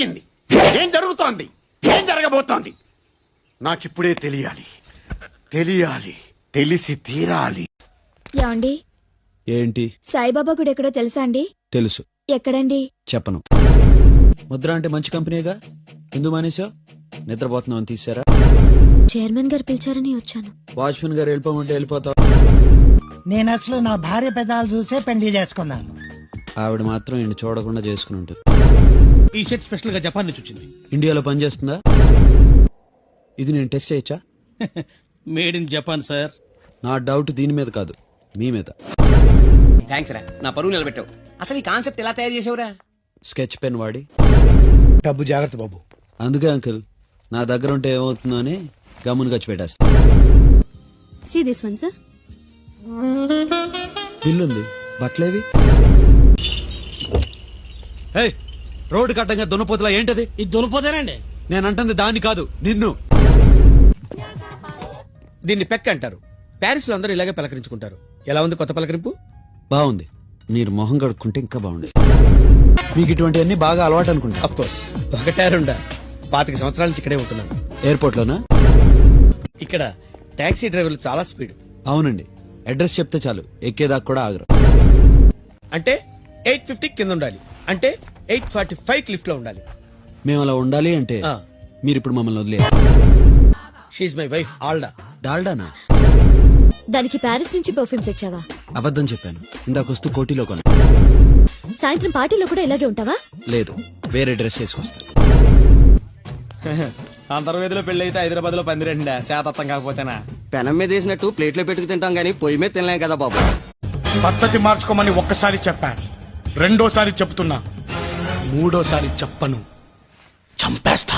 జరిగింది. ఏం జరుగుతోంది? ఏం జరగబోతోంది? నాకిప్పుడే తెలియాలి. తెలియాలి. తెలిసి తీరాలి. యాండి ఏంటి? సాయిబాబా గుడి ఎక్కడో తెలుసా అండి? తెలుసు. ఎక్కడండి? చెప్పను. ముద్ర అంటే మంచి కంపెనీగా ఎందు మానేశావు? నిద్రపోతున్నావు అని తీసారా చైర్మన్ గారు పిలిచారని వచ్చాను. వాచ్మెన్ గారు వెళ్ళిపోమంటే వెళ్ళిపోతావు? నేను అసలు నా భార్య పెదాలు చూసే పెళ్ళి చేసుకున్నాను. ఆవిడ మాత్రం ఇంటి చూడకుండా చేసుకుని ఉంటుంది. ఈ సెట్ స్పెషల్గా జపాన్ నుంచి వచ్చింది. ఇండియాలో పనిచేస్తుందా ఇది నేను టెస్ట్ చేయొచ్చా? మేడ్ ఇన్ జపాన్ సార్ నా డౌట్ దీని మీద కాదు మీ మీద. థ్యాంక్స్ రా. నా పరువు నిలబెట్టావు. అసలు ఈ కాన్సెప్ట్ ఎలా తయారు చేసావురా? స్కెచ్ పెన్ వాడి. డబ్బు జాగ్రత్త బాబు. అందుకే అంకుల్ నా దగ్గర ఉంటే ఏమవుతుందో అని గమ్మును ఖర్చు పెట్టేస్తా see this one sir bill ఉంది బట్టలేవి? ఏయ్, రోడ్డు కట్టంగా దున్నపోతులా ఏంటది? ఇది దొనిపోతేనండి నేను అంటుంది దాన్ని కాదు నిన్ను. దీన్ని పెక్ అంటారు. ప్యారిస్లో అందరూ ఇలాగే పలకరించుకుంటారు. ఎలా ఉంది కొత్త పలకరింపు? బాగుంది. మీరు మొహం కడుక్కుంటే ఇంకా బాగుండేది. మీకు ఇటువంటివన్నీ బాగా అలవాటు అనుకుంటా. అఫ్ కోర్స్ ఒకటే రెండా పాతిక సంవత్సరాల నుంచి ఇక్కడే ఉంటున్నాను. ఎయిర్పోర్ట్ లోనా ఇక్కడ టాక్సీ డ్రైవర్లు చాలా స్పీడ్. అవునండి. అడ్రస్ చెప్తే చాలు. ఎక్కేదాకా కూడా ఆగరు. అంటే ఎయిట్ ఫిఫ్టీ కింద ఉండాలి. అంటే ఎయిట్ ఫార్టీ ఫైవ్ లిఫ్ట్లో ఉండాలి. మేము అలా ఉండాలి అంటే ఆ. మీరు ఇప్పుడు మమ్మల్ని వదిలే. షీఈ్ మై వైఫ్ ఆల్డా డాల్డానా? దానికి ప్యారిస్ నుంచి పర్ఫ్యూమ్ తెచ్చావా? అబద్ధం చెప్పాను. ఇందాక వస్తూ కోటిలో కొన సాయంత్రం పార్టీలో కూడా ఇలాగే ఉంటావా? లేదు వేరే డ్రెస్ వేసుకొస్తాను అంతర్వేదిలో పెళ్ళి అయితే హైదరాబాద్లో పందిరేండా శాతత్వం కాకపోతేనా? పెనం మీద వేసినట్టు ప్లేట్లో పెట్టుకు తింటాం గానీ పొయ్యి మీద తినలేం కదా బాబు. పద్ధతి మార్చుకోమని ఒక్కసారి చెప్పాను. రెండోసారి చెప్తున్నా. మూడోసారి చెప్పను. చంపేస్తా.